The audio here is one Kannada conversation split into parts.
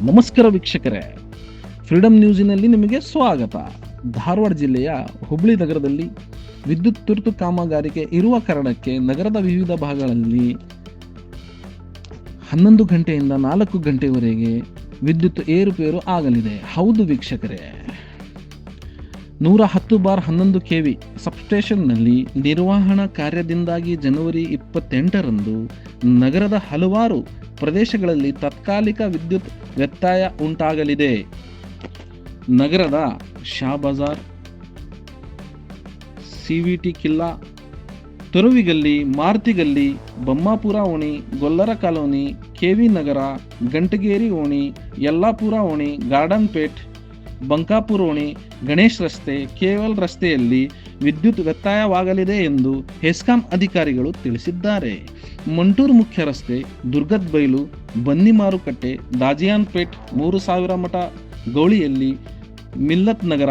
ನಮಸ್ಕಾರ ವೀಕ್ಷಕರೇ. ಫ್ರೀಡಮ್ ನ್ಯೂಸಿನಲ್ಲಿ ನಿಮಗೆ ಸ್ವಾಗತ. ಧಾರವಾಡ ಜಿಲ್ಲೆಯ ಹುಬ್ಳಿ ನಗರದಲ್ಲಿ ವಿದ್ಯುತ್ ತುರ್ತು ಕಾಮಗಾರಿಕೆ ಇರುವ ಕಾರಣಕ್ಕೆ ನಗರದ ವಿವಿಧ ಭಾಗಗಳಲ್ಲಿ ಹನ್ನೊಂದು ಗಂಟೆಯಿಂದ ನಾಲ್ಕು ಗಂಟೆವರೆಗೆ ವಿದ್ಯುತ್ ಏರುಪೇರು ಆಗಲಿದೆ. ಹೌದು ವೀಕ್ಷಕರೇ. ನೂರ ಹತ್ತು ಬಾರ್ ಹನ್ನೊಂದು ಕೆ ವಿ ಸಬ್ಸ್ಟೇಷನ್ನಲ್ಲಿ ನಿರ್ವಹಣಾ ಕಾರ್ಯದಿಂದಾಗಿ ಜನವರಿ ಇಪ್ಪತ್ತೆಂಟರಂದು ನಗರದ ಹಲವಾರು ಪ್ರದೇಶಗಳಲ್ಲಿ ತಾತ್ಕಾಲಿಕ ವಿದ್ಯುತ್ ವ್ಯತ್ಯಯ ಉಂಟಾಗಲಿದೆ. ನಗರದ ಶಾ ಬಜಾರ್ ಸಿವಿಟಿ ಕಿಲ್ಲಾ, ತುರುವಿಗಲ್ಲಿ, ಮಾರುತಿಗಲ್ಲಿ, ಬೊಮ್ಮಾಪುರ ಓಣಿ, ಗೊಲ್ಲರ colony, K V Nagar, Gantageri ಓಣಿ, ಯಲ್ಲಾಪುರ ಓಣಿ, ಗಾರ್ಡನ್ ಪೇಟ್, ಬಂಕಾಪುರ ಓಣಿ, ಗಣೇಶ್ ರಸ್ತೆ, ಕೇವಲ್ ರಸ್ತೆಯಲ್ಲಿ ವಿದ್ಯುತ್ ವ್ಯತ್ಯಯವಾಗಲಿದೆ ಎಂದು ಹೆಸ್ಕಾಂ ಅಧಿಕಾರಿಗಳು ತಿಳಿಸಿದ್ದಾರೆ. ಮಂಟೂರು ಮುಖ್ಯ ರಸ್ತೆ, ದುರ್ಗದ್ ಬೈಲು ಬನ್ನಿ ಮಾರುಕಟ್ಟೆ ದಾಜಿಯಾನ್ಪೇಟ್ ಮೂರು ಸಾವಿರ ಮಠ, ಗೌಳಿಯಲ್ಲಿ, ಮಿಲ್ಲತ್ ನಗರ,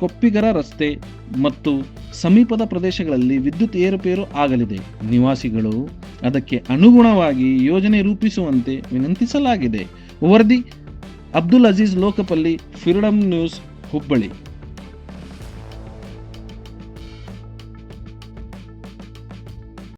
ಕೊಪ್ಪಿಗರ ರಸ್ತೆ ಮತ್ತು ಸಮೀಪದ ಪ್ರದೇಶಗಳಲ್ಲಿ ವಿದ್ಯುತ್ ಏರುಪೇರು ಆಗಲಿದೆ. ನಿವಾಸಿಗಳು ಅದಕ್ಕೆ ಅನುಗುಣವಾಗಿ ಯೋಜನೆ ರೂಪಿಸುವಂತೆ ವಿನಂತಿಸಲಾಗಿದೆ. ವರದಿ, ಅಬ್ದುಲ್ ಅಜೀಜ್ ಲೋಕಪಲ್ಲಿ ಫ್ರೀಡಮ್ ನ್ಯೂಸ್, ಹುಬ್ಬಳ್ಳಿ.